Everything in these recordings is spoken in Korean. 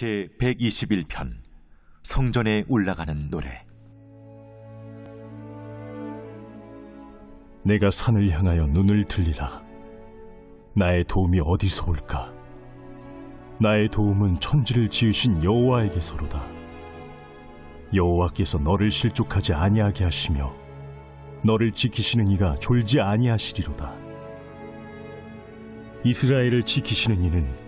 제 121편 성전에 올라가는 노래 내가 산을 향하여 눈을 들리라. 나의 도움이 어디서 올까? 나의 도움은 천지를 지으신 여호와에게서로다. 여호와께서 너를 실족하지 아니하게 하시며 너를 지키시는 이가 졸지 아니하시리로다. 이스라엘을 지키시는 이는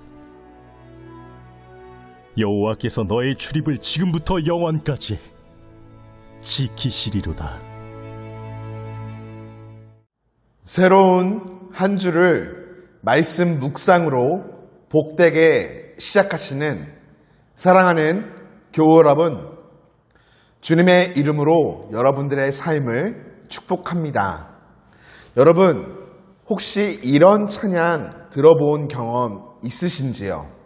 여호와께서 너의 출입을 지금부터 영원까지 지키시리로다 새로운 한 주를 말씀 묵상으로 복되게 시작하시는 사랑하는 교우 여러분, 주님의 이름으로 여러분들의 삶을 축복합니다. 여러분, 혹시 이런 찬양 들어본 경험 있으신지요?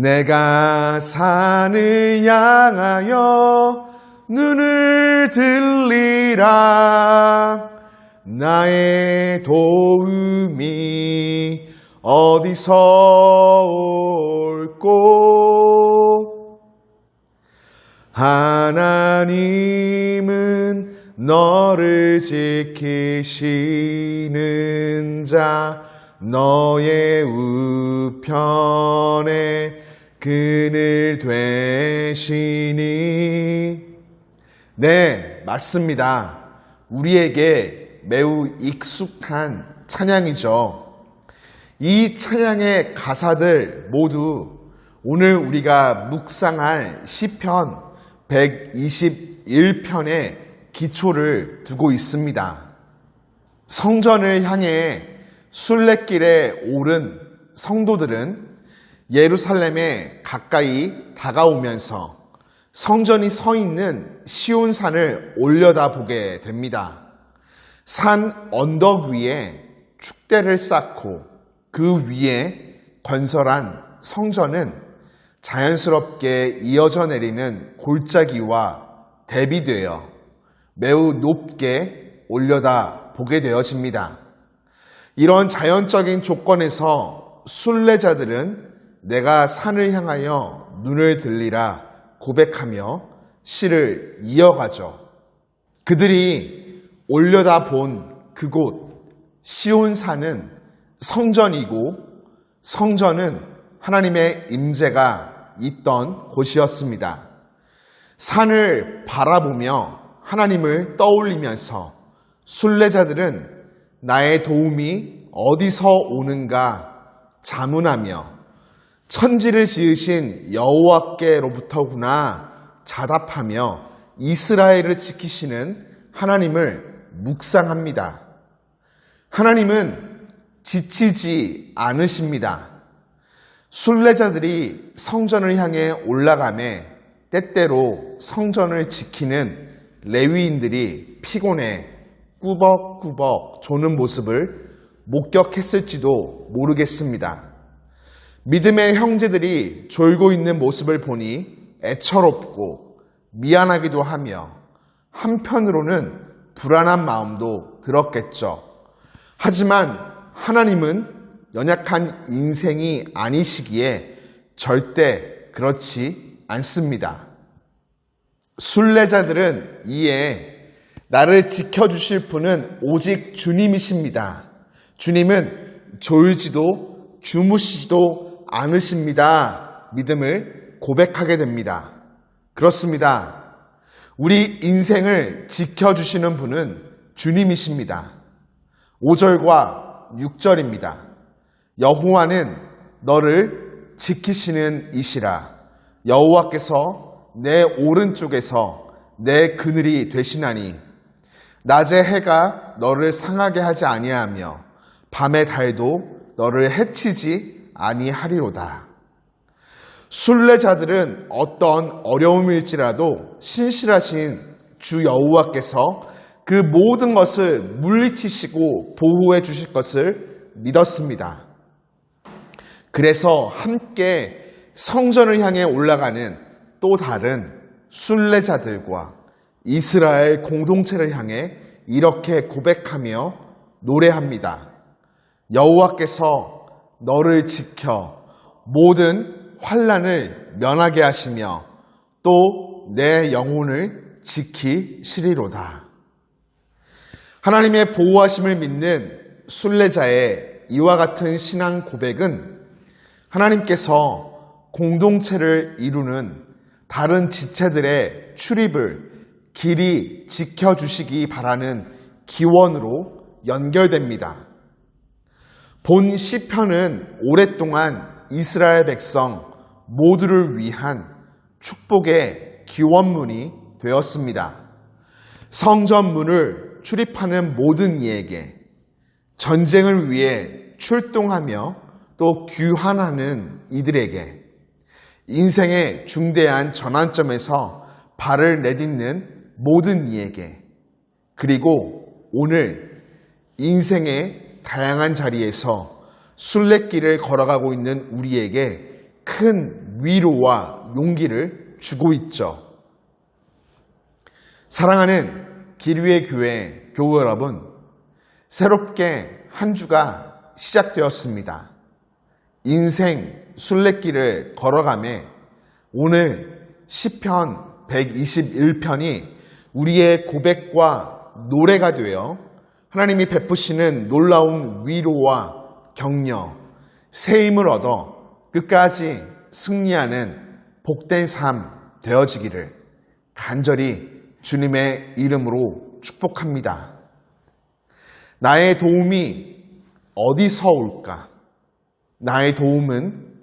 내가 산을 향하여 눈을 들리라. 나의 도움이 어디서 올꼬? 하나님은 너를 지키시는 자 너의 우편에 그늘 되시니. 네 맞습니다. 우리에게 매우 익숙한 찬양이죠. 이 찬양의 가사들 모두 오늘 우리가 묵상할 시편 121편의 기초를 두고 있습니다. 성전을 향해 순례길에 오른 성도들은 예루살렘에 가까이 다가오면서 성전이 서 있는 시온산을 올려다 보게 됩니다. 산 언덕 위에 축대를 쌓고 그 위에 건설한 성전은 자연스럽게 이어져 내리는 골짜기와 대비되어 매우 높게 올려다 보게 되어집니다. 이런 자연적인 조건에서 순례자들은 내가 산을 향하여 눈을 들리라 고백하며 시를 이어가죠. 그들이 올려다 본 그곳 시온산은 성전이고 성전은 하나님의 임재가 있던 곳이었습니다. 산을 바라보며 하나님을 떠올리면서 순례자들은 나의 도움이 어디서 오는가 자문하며 천지를 지으신 여호와께로부터구나 자답하며 이스라엘을 지키시는 하나님을 묵상합니다. 하나님은 지치지 않으십니다. 순례자들이 성전을 향해 올라가매 때때로 성전을 지키는 레위인들이 피곤해 꾸벅꾸벅 조는 모습을 목격했을지도 모르겠습니다. 믿음의 형제들이 졸고 있는 모습을 보니 애처롭고 미안하기도 하며 한편으로는 불안한 마음도 들었겠죠. 하지만 하나님은 연약한 인생이 아니시기에 절대 그렇지 않습니다. 순례자들은 이에 나를 지켜주실 분은 오직 주님이십니다. 주님은 졸지도 주무시지도 않으십니다. 믿음을 고백하게 됩니다. 그렇습니다. 우리 인생을 지켜주시는 분은 주님이십니다. 5절과 6절입니다. 여호와는 너를 지키시는 이시라. 여호와께서 내 오른쪽에서 내 그늘이 되시나니 낮의 해가 너를 상하게 하지 아니하며 밤의 달도 너를 해치지 아니하리로다. 순례자들은 어떤 어려움일지라도 신실하신 주 여호와께서 그 모든 것을 물리치시고 보호해 주실 것을 믿었습니다. 그래서 함께 성전을 향해 올라가는 또 다른 순례자들과 이스라엘 공동체를 향해 이렇게 고백하며 노래합니다. 여호와께서 너를 지켜 모든 환란을 면하게 하시며 또 내 영혼을 지키시리로다. 하나님의 보호하심을 믿는 순례자의 이와 같은 신앙 고백은 하나님께서 공동체를 이루는 다른 지체들의 출입을 길이 지켜주시기 바라는 기원으로 연결됩니다. 본 시편은 오랫동안 이스라엘 백성 모두를 위한 축복의 기원문이 되었습니다. 성전문을 출입하는 모든 이에게 전쟁을 위해 출동하며 또 귀환하는 이들에게 인생의 중대한 전환점에서 발을 내딛는 모든 이에게 그리고 오늘 인생의 다양한 자리에서 순례길을 걸어가고 있는 우리에게 큰 위로와 용기를 주고 있죠. 사랑하는 기류의 교회 교우 여러분, 새롭게 한 주가 시작되었습니다. 인생 순례길을 걸어가며 오늘 시편 121편이 우리의 고백과 노래가 되어 하나님이 베푸시는 놀라운 위로와 격려, 새 힘을 얻어 끝까지 승리하는 복된 삶 되어지기를 간절히 주님의 이름으로 축복합니다. 나의 도움이 어디서 올까? 나의 도움은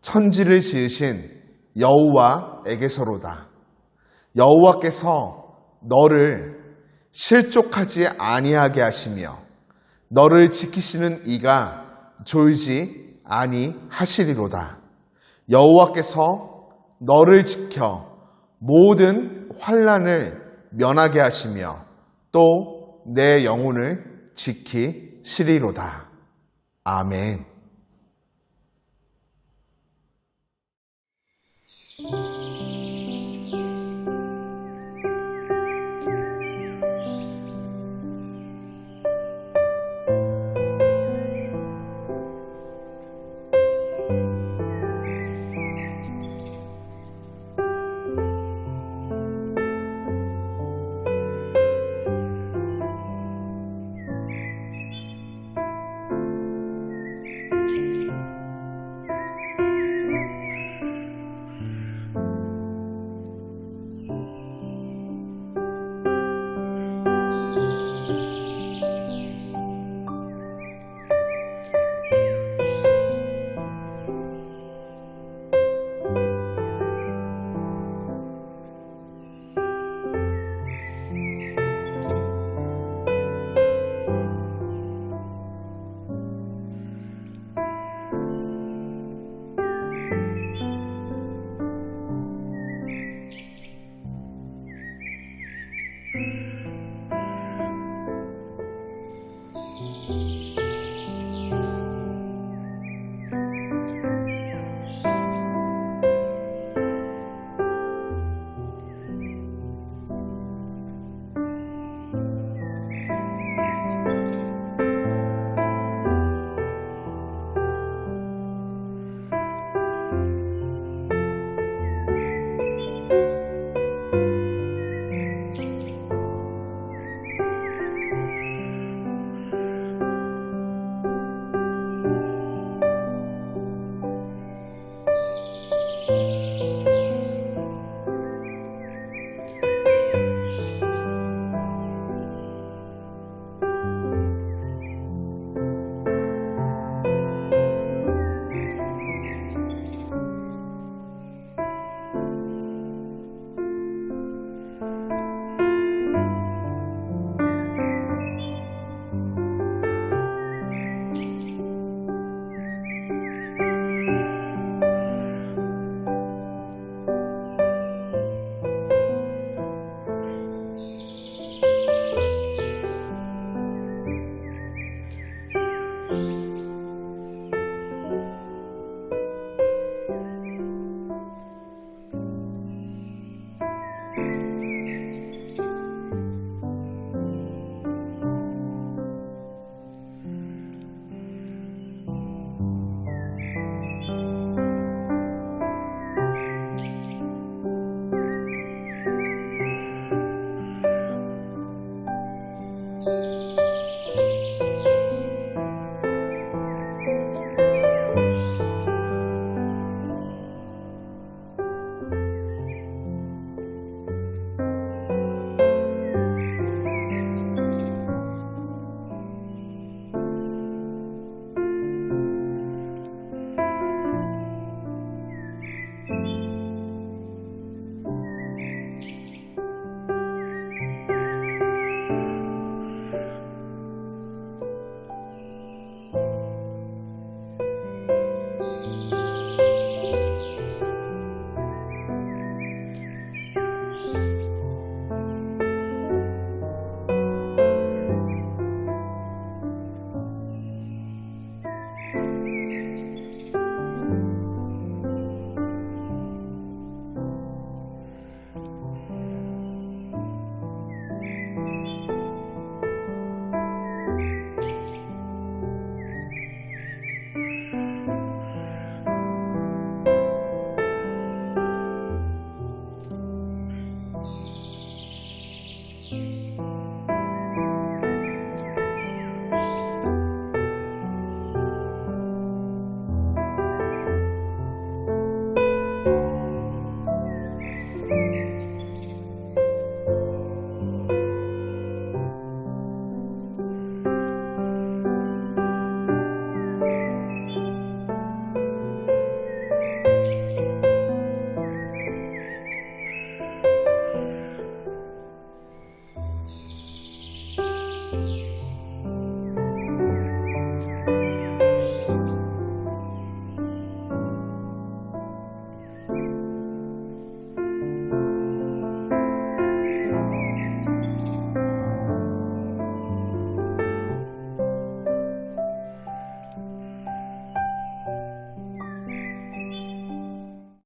천지를 지으신 여호와에게서로다. 여호와께서 너를 실족하지 아니하게 하시며 너를 지키시는 이가 졸지 아니하시리로다. 여호와께서 너를 지켜 모든 환란을 면하게 하시며 또 내 영혼을 지키시리로다. 아멘.